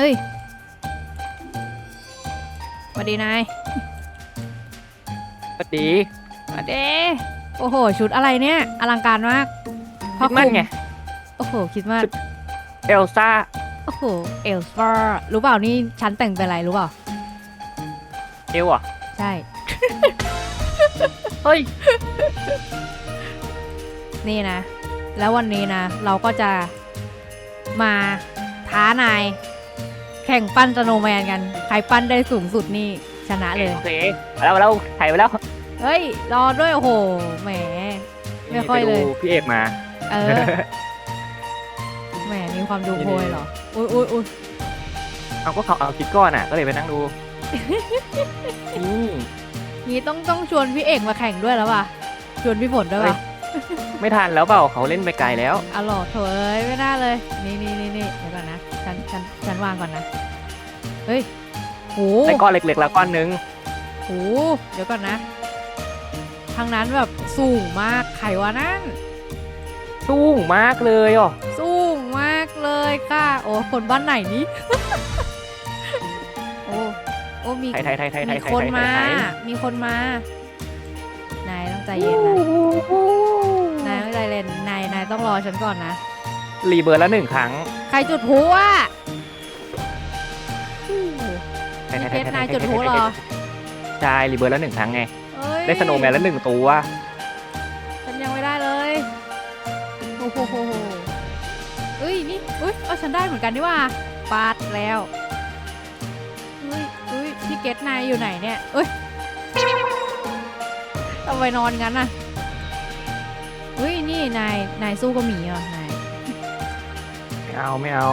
เฮ้ยสวัสดีนายก็ดีสวัสดีโอ้โห ชุดอะไรเนี่ย อลังการมากคิดมันไง โอ้โห คิดมากชุดเอลซ่า โอ้โห เอลฟารู้เปล่านี่ฉันแต่งเป็นอะไรรู้เปล่า เอลอะ ใช่ เฮ้ย นี่นะ แล้ววันนี้นะ เราก็จะมาท้านาย แข่งปั้นสโนว์แมนกัน ใครปั้นได้สูงสุดนี่ชนะเลย โอเคมาแล้วมาแล้วถ่ายไปแล้วเฮ้ย รอด้วย โอ้โห แหม ไม่ค่อยเลยไปดูพี่เอกมา เออ แหม มีความดูโพยเหรอ อุ้ยอุ้ยอุ้ยเอาก็เขาเอาคิดก้อนอะ ก็เลยไปนั่งดูนี่งี้ต้องต้องชวนพี่เอกมาแข่งด้วยแล้วป่ะ ชวนพี่ฝนด้วยป่ะ ไม่ทันแล้วเปล่าเขาเล่นไปไกลแล้วเอาหลอดเถอะเอ้ยไม่น่าเลย นี่นี่นี่นี่เดี๋ยวก่อนนะ ฉันฉันฉันวางก่อนนะ เฮ้ยโหได้ก้อนเล็กๆแล้วก้อนนึงโหเดี๋ยวก่อนนะ ทางนั้นแบบสูงมากไขวะนั่น สูงมากเลยอะสูงมากเลยค่ะ โอ้คนบ้านไหนนี่โอ้โอ้มีไทยไทยไทยไทยไทมียไทยคนมาไทยมีคนมา นายต้องใจเย็นนะนายต้องใจเย็นนายนายต้องรอฉันก่อนนะ รีเบิร์ดแล้วหนึ่งครั้ง ใครจุดพลุอะ ไทยไทยพี่ไทเพชรนายยไทยจุดพลุเหรอ ใช่รีเบิร์ดแล้วหนึ่งครั้งไง เอ้ยได้สโนว์แมนแล้วหนึ่งตัวฉันยังไม่ได้เลยโอ้โหโหโหเอ้ยนี่เอ้ยเอาฉันได้เหมือนกันนี่ว่าปาดแล้วเอ้ยเอ้ยพี่เกตนายอยู่ไหนเนี่ยเอ้ยทำไมนอนงั้นน่ะเฮ้ยนี่นายนายสู้กับหมีเหรอนายไม่ เอาไม่เอา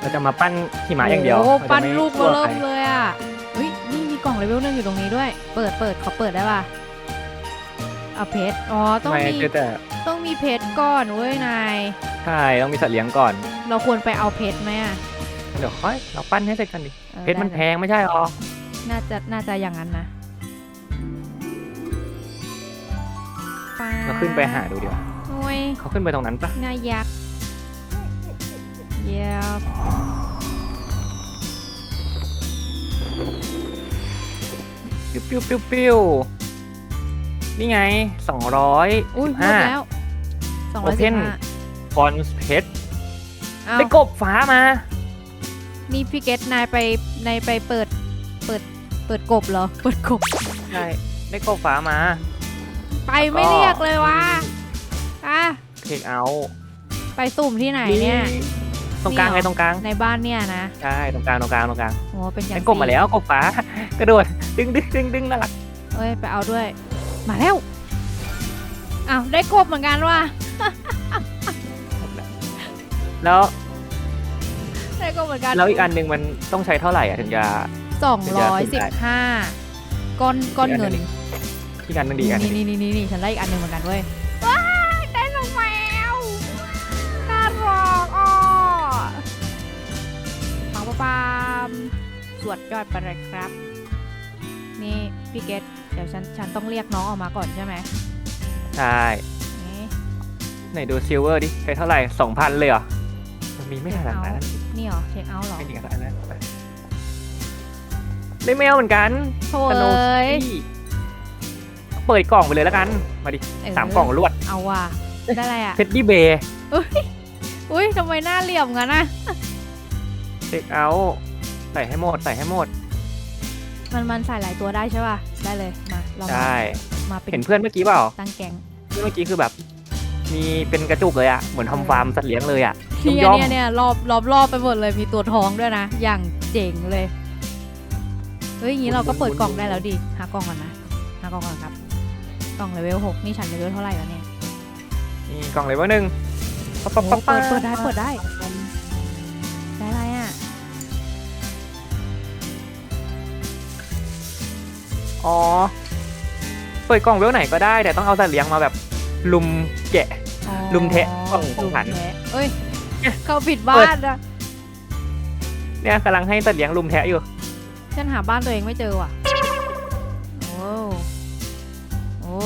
เราจะมาปั้นหิมะอย่างเดียวโอ้ราจะปั้นไม่ลูกสู้เริ่ใคมเลยอะเฮ้ยนี่มีกล่องเลเวลหนึงอยู่ตรงนี้ด้วย เปิดเปิดเขาเปิดได้ป่ะเอาเพชรอ๋อต้องไม่มีคือแต่ต้องมีเพชรก่อนเว้ยนายใช่ต้องมีสัตว์เลี้ยงก่อน เราควรไปเอาเพชรไหมอะเดี๋ยวค่อยเราปั้นให้เสร็จกันดิ ออเพชรมันได้แพงไม่ใช่หรอ น่าจะน่าจะอย่างนั้นนะปเราขึ้นไปหาดูดีกว่าโอ้ยเขาขึ้นไปตรงนั้นปะง่ายยักษ์ เยี่ยมปิ้วปิ้วปิ้วปิ้วนี่ไงสองร้อยอุ้ยสิบหมดห้า แล้วสองร้อยสิบ Open ห้าฟอนส์เพชรอ้าวได้กบฟ้ามา นี่พี่เกตนายไปนายไปเปิดเปิดเปิดกบเหรอ เปิดกบ ใช่ได้กบฟ้ามา ไปไม่เรียกเลยวะอะ เทคเอา ไปสุ่มที่ไหนเนี่ย ตรงกลางนี่เหรอไงตรงกลางในบ้านเนี่ยนะใช่ตรงกลางตรงกลางตรงกลางโอ้เป็นอย่างได้กบมาแล้วกบฟ้ากระโดดดึงดึงดึงดึงน่ารักเอ้ยไปเอาด้วย มาแล้วอ้าวได้กบเหมือนกันว่ะแล้วได้กบเหมือนกันแล้วอีกอันหนึ่งมันต้องใช้เท่าไหร่อะถึงจะสองร้อยสิบห้าก้อนก้อนเงินอีกอันหนึงดีกอันหนี่นึ่งนี่นี่นี่ฉันได้อีกอันหนึ่งเหมือนกันเว้ยว้าย สวดยอดไปเลยครับ นี่พี่เกตเดี๋ยวฉันฉันต้องเรียกน้องออกมาก่อนใช่ไหมใช่นี่ไหนดูซิลเวอร์ดิใช้เท่าไหร่สองพันเลยเหรอมันมีไม่ขนาดนั้นนี่เหรอเช็คเอาท์เหรอไม่ถึงขนาดนั้นไปได้แมวเหมือนกันโถ่สโนเอ้ยที่เปิดกล่องไปเลยแล้วกัน มาดิเออสามกล่องรวดเอาว่ะได้อะไรอะเท็ดดี้เบย์อุ้ยทำไมหน้าเหลี่ยมงั้นนะเช็คเอา ใส่ให้หมดใส่ให้หมดมันมันใส่หลายตัวได้ใช่ป่ะ ได้เลย มาเราใช่มามาเป็นเห็นเพื่อนเมื่อกี้เปล่าตั้งแก๊งเพื่อนเมื่อกี้คือแบบ มีเป็นกระจุกเลยอะเหมือนทำฟาร์มสัตว์เลี้ยงเลยอะเนี่ยย่อมเนี่ยเนี่ยรอบรอบรอบไปหมดเลยมีตัวทองด้วยนะ อย่างเจ๋งเลย เฮ้ยอย่างนี้เราก็เปิดกล่องได้แล้วดิ หากล่องก่อนนะ หากล่องก่อนครับ กล่องเลเวลหกนี่ฉันเลเวลเท่าไหร่แล้วเนี่ย นี่กล่องเลยว่าหนึ่งปั๊บปั๊บโอ้ปั๊บเปิดเปิดได้เปิดได้ได้ อ๋อ เปิดกล่องเวลไหนก็ได้ แต่ต้องเอาสัตว์เลี้ยงมาแบบ ลุมแกะ อ๋อลุมแทะกล่องของขวัญ ลุมแทะเอ้ยเนี่ยเขาผิดบ้านอะเนี่ยกำลังให้สัตว์เลี้ยงลุมแทะอยู่ ฉันหาบ้านตัวเองไม่เจอว่ะ โอ้โอ้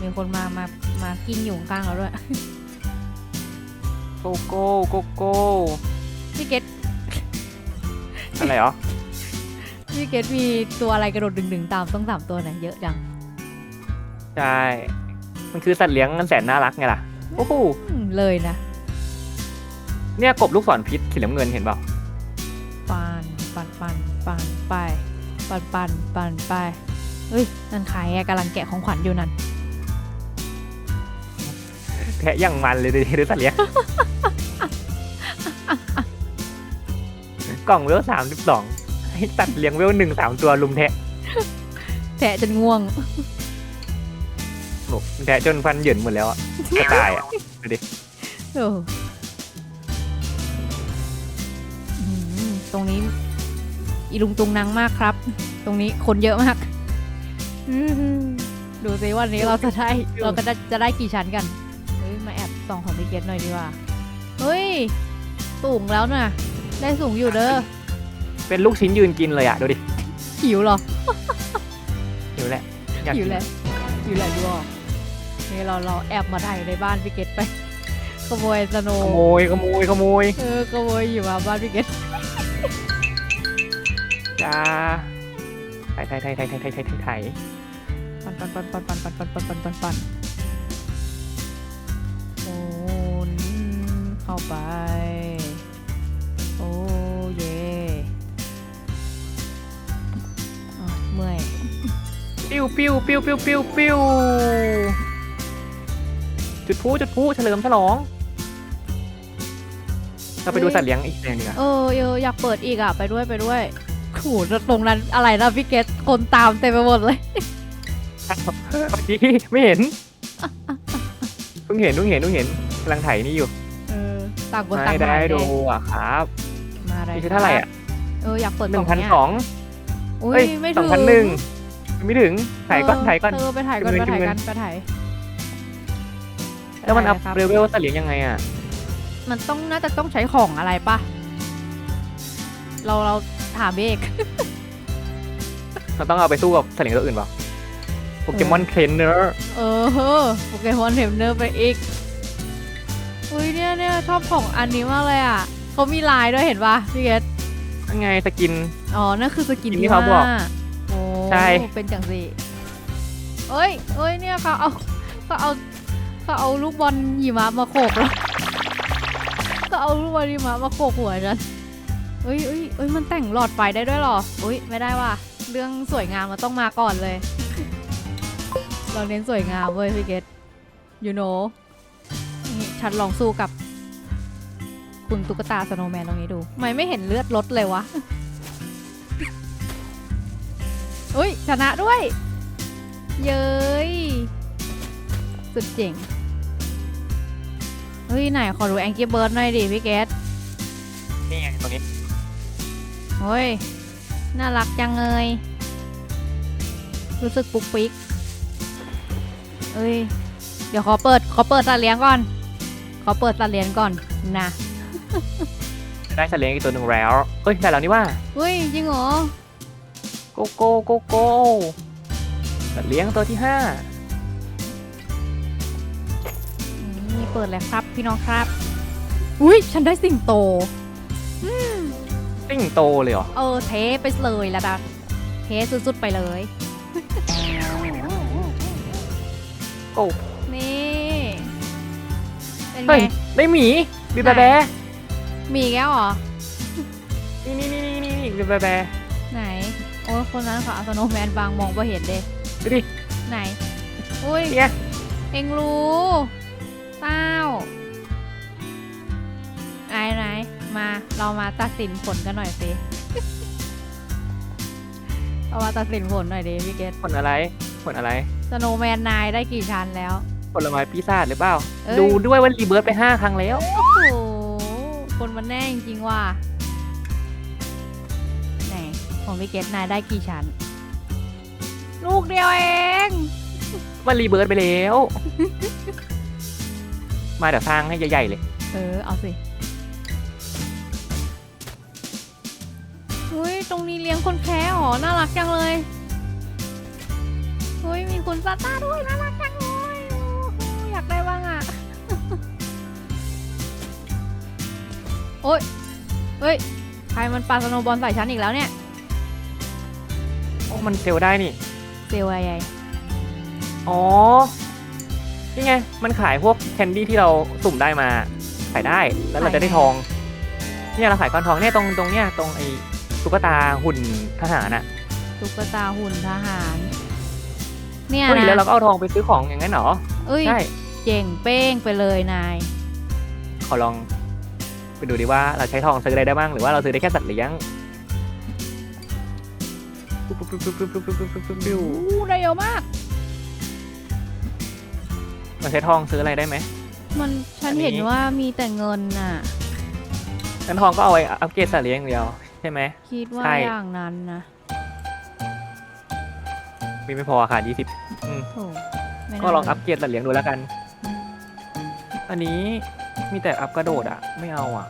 มีคนมามามากิ้งอยู่ข้างๆเราด้วย โกโก้โกโก้พี่เกตอะไรเหรอ พี่เกดมีตัวอะไรกระโดดดึงๆตามต้องสามตัวไหนเยอะจังใช่ มันคือสัตว์เลี้ยงมันแสนน่ารักไงล่ะ โอ้โห อืมเลยนะเนี่ยกบลูกศรพิษสีน้ำเงินเห็นเปล่าปันปันปันปันไปปันปันปันไปเฮ้ยนั่นใครอะกำลังแกะของขวัญอยู่นั่นแทะอย่างมันเลยดูดิดูสัตว์เลี้ยง กล่องเวลสามสิบสอง ให้สัตว์เลี้ยงเวลหนึ่งสามตัวลุมแทะแทะจนง่วงโอ้โหแทะจนฟันเหยินหมดแล้วอะจะตายอะเอออืมตรงนี้ อีลุงตุงนังมากครับ ตรงนี้คนเยอะมากอืมดูสิวันนี้เราจะได้เราก็จะจะได้กี่ชั้นกัน เฮ้ย มาแอบส่องของพี่เกตหน่อยดีกว่า เฮ้ย สูงแล้วน่ะ ได้สูงอยู่เด้อ เป็นลูกชิ้นยืนกินเลยอะ ดูดิ หิวเหรอ หิวแหละอยากหิกิวนแหละหิวแหละดูออกนี่เราเราแอบมาได้ในบ้านพี่เกตไป ขโมยสโนขว์โมยขโมยขโมยเออขโมยอยู่มาบ้านพี่เกตจ้าไทยไทยไทยไทยไทยไทยไทยไทยไทยปันปันปันปันปันปันปันปันปันปัน เมื่อยปิ้วปิ้วปิ้วปิ้วปิ้วปิ้วจุดพลุจุดพลุเฉลิมฉลอง เราไปดูสัตว์เลี้ยงอีกแปลงหนึงอะเออเอออยากเปิดอีกอะไปด้วยไปด้วยโอ้โหแล้วตรงนั้นอะไรนะพี่เกตคนตามเต็มไปหมดเลย เมื่อกี้ไม่เห็นเพิ่งเห็นเพิ่งเห็นเพิ่งเห็นกำลังถ่ายนี่อยู่เออต่างคนต่างไม่ได้มาดูเลยอะครับมาอะไรนี่คือเท่าไหร่อะเอออยากเปิดหกล่นึ่องงพันเนี้ยสอง อุ้เอ้ยยไม่สถึองงพันหนึ่งไม่ถึงถ่ายก่อนเถ่ายก่อนเออไปถ่ายก่อนจำเงิไปนถ่ายจำเงิกันนไปถ่ายแล้วมันอัพไปถ่ายครับเลเวลสัตว์เลี้ยงยังไงอะ มันต้องน่าจะต้องใช้ของอะไรปะเราเราถามเบกเราต้องเอาไปสู้กับสัตว์เลี้ยงตัวอื่นเปล่าโปเกมอนเทรนเนอร์เออโปเกมอนเทมเนอร์ไปอีก อุ้ยเนี่ยเนี่ยชอบของอันนี้มากเลยอะเขามีลายด้วยเห็นปะพี่เกตยังไงสกิน อ๋อ นั่นคือสกินที่เขาบอกว่าโอ้ใช่ เป็นจังสิเอ้ยเอ้ย เนี่ยเขาเอาเขาเอาเขาเอาลูกบอลหิมะมาโขกแล้วเขาเอาลูกบอลหิมะมาโขกหัวฉันเอ้ยเอ้ยเอ้ย มันแต่งหลอดไฟได้ด้วยเหรออุ้ย ไม่ได้ว่ะ เรื่องสวยงามมันต้องมาก่อนเลย เราเน้นสวยงามเว้ยพี่เกต you know นี่ฉันลองสู้กับ คุณตุ๊กตาสโนว์แมนตรงนี้ดูทำไมไม่เห็นเลือดลดเลยวะ อุ้ยชนะด้วย เย้ย สุดเจ๋ง เฮ้ย ไหน ขอดูแองกี้เบิร์ดหน่อยดิพี่เกตนี่ไงตรงนี้โอ้ย น่ารักจังเลย รู้สึกปุ๊กปิ๊กเอ้ย เดี๋ยวขอเปิด ขอเปิดสัตว์เลี้ยงก่อน ขอเปิดสัตว์เลี้ยงก่อนนะ ได้สัตว์เลี้ยงอีกตัวหนึ่งแล้วเฮ้ยได้แล้วนี่ว่า เฮ้ย จริงเหรอโกโก้โกโก้สัตว์เลี้ยงตัวที่ห้านี่เปิดแล้วครับพี่น้องครับ อุ้ยฉันได้สิงโตสิงโตเลยเหรอ เออเทไปเลยละดันเทสุดๆไปเลยโอ้นี่ เป็นเฮ้ไงยได้หมีบิบไหนแบะมีแก้วเหรอ นี่นี่นี่นี่นี่บิบแบะไหนโอ้ยคนนั้นค่ะสโนว์แมนบางมองไ่เห็นเด้ดูดิ ไหน อุ้ย เนี่ย เอ็งรู้เต้าไหนไหนมาเรามาตัดสินผลกันหน่อยสิ เรามาตัดสินผลหน่อยดิพี่เกตผลอะไรผลอะไร สโนว์แมนนายได้กี่ชั้นแล้ว ผลไม้ปีศาจหรือเปล่า เอ้ย ดูด้วยว่ารีเบิร์ตไปห้าครั้งแล้ว โอ้โหคนมันแน่จริงๆว่ะไหน ของพี่เกตนายได้กี่ชั้น ลูกเดียวเอง มันรีเบิร์ตไปแล้ว มาเดี๋ยวสร้างให้ใหญ่ๆเลย เออ เอาสิอุ้ย ตรงนี้เลี้ยงคนแพ้หรอ น่ารักจังเลยอุ้ย มีคุณซาต้าด้วย น่ารักจังเลยโอ้โหอยากได้บ้างอะ โอ้ยเฮ้ย ใครมันปาสโนว์บอลใส่ฉันอีกแล้วเนี่ยโอ้ มันเซลลได้นี่ เซลล์อะไรอ๋อ นี่ไง มันขายพวกแคนดี้ที่เราสุ่มได้มา ขายได้ แล้วเราจะได้ทอง เนี่ยเราขายก้อนทองเนี่ยตรงตรงเนี่ยตรงไอ้ตุ๊กตาหุ่นทหารน่ะตุ๊กตาหุ่นทหาร เนี่ยเฮ้ยแล้วเรานะก็เอาทองไปซื้อของอย่างนั้นเหรอ เอ้ย ใช่ เจ๋งเป้งไปเลยนาย ขอลองไปดูดิว่าเราใช้ทองซื้ออะไรได้บ้าง หรือว่าเราซื้อได้แค่สัตว์เลี้ยง ปุ๊บปุ๊บปุ๊บปุ๊บปุ๊บปุ๊บปุ๊บปุ๊บปุ๊บอู้ได้เยอะมากเราใช้ทองซื้ออะไรได้ไหม มันฉันอันนี้ เห็นว่ามีแต่เงินน่ะ งั้นทองก็เอาไว้อัปเกรดสัตว์เลี้ยงอย่างเดียวใช่ไหม คิดว่าใช่ อย่างนั้นนะมีไม่พอค่ะยี่สิบโถไม่น่าก็ลองอัปเกรดสัตว์เลี้ยงดูแล้วกัน อันนี้มีแต่อัพกระโดดอะ ไม่เอาอะ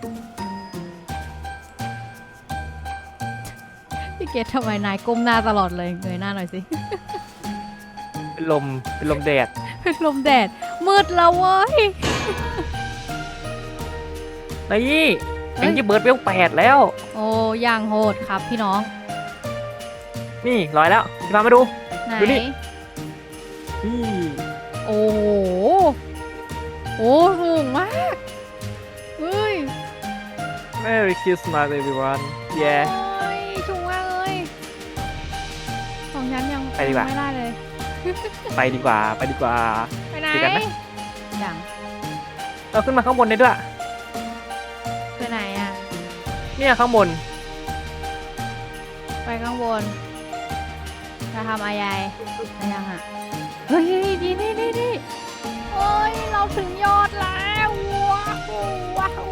เกดทำไมนายก้มหน้าตลอดเลยเงยหน้าหน่อยสิเป็นลมเป็นลมแดดเป็นลมแดดมืดแล้วเว้ยนี่เฮ้เอ็ยงยี่เบิร์ดเวลแปดแล้ว โอ้ย่างโหดครับพี่น้อง นี่ร้อยแล้วพี่พามาดูไหนดูนี่นี่โอ้โหโอ้สูงมากเฮ้ย Merry Christmas everyone โ yeah ไปดีกว่า ไม่ได้เลย ไปดีกว่า ไปดีกว่า ไปไหนดีกันไหม อย่างเราขึ้นมาข้างบนได้ด้วย ไปไหนอะ เนี่ยข้างบน ไปข้างบนจะทำอะไรอะไรยังอะ เฮ้ยดีนี่นี่นี่โอ้ย เราถึงยอดแล้วว้าวว้าว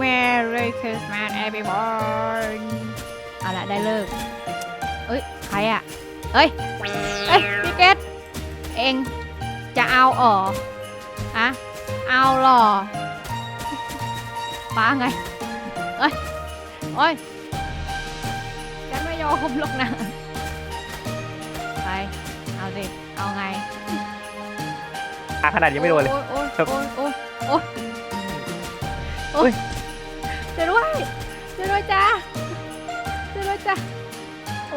Merry Christmas everyone เอาละได้เลิกเอ้ยใครอะเอ้ยเอ้ยพี่เกตเองจะเอาเอออะเอาหรอป้าไงเอ้ยโอ้ยฉันไม่ยอมหรอกนะไปเอาสิเอาไงอาขนาดยังไม่โดนเลย โอ้ยโอ้ยครับโอ้ยโอ้ยโอ้ยโอ้ยช่วยด้วยช่วยด้วยจ้าช่วยด้วยจ้า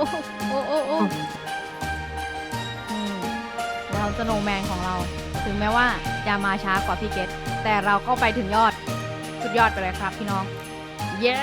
โอ้โอ้โอ้โอ้อืมเราสโนว์แมนของเรา ถึงแม้ว่าจะมาช้ากว่าพี่เกตแต่เราก็ไปถึงยอด สุดยอดไปเลยครับพี่น้อง เย้